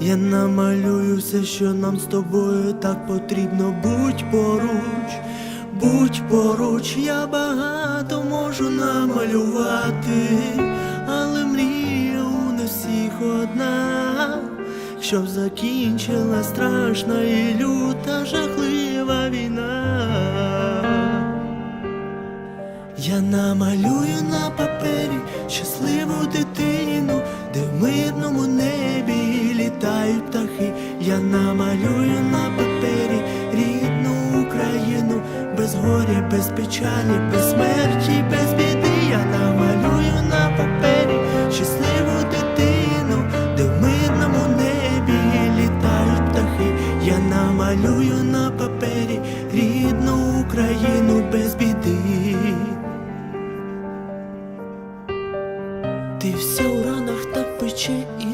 Я намалюю все, що нам з тобою так потрібно. Будь поруч, будь поруч, я багато можу намалювати, але мрія у нас всіх одна, щоб закінчила страшна і люта жахлива війна. Я намалюю на птахи. Я намалюю на папері рідну Україну, без горя, без печалі, без смерті, без біди. Я намалюю на папері щасливу дитину, де в мирному небі літають птахи. Я намалюю на папері рідну Україну без біди. Ти вся у ранах так пече і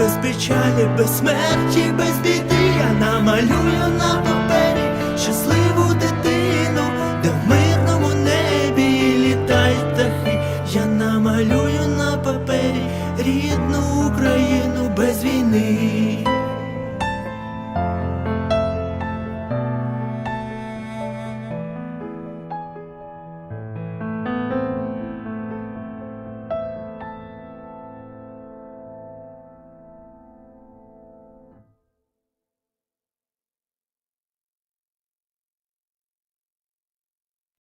печалі, без смерті, без біди, я намалюю на папері щасливу дитину, де в мирному небі літають птахи, я намалюю на папері рідну Україну без війни.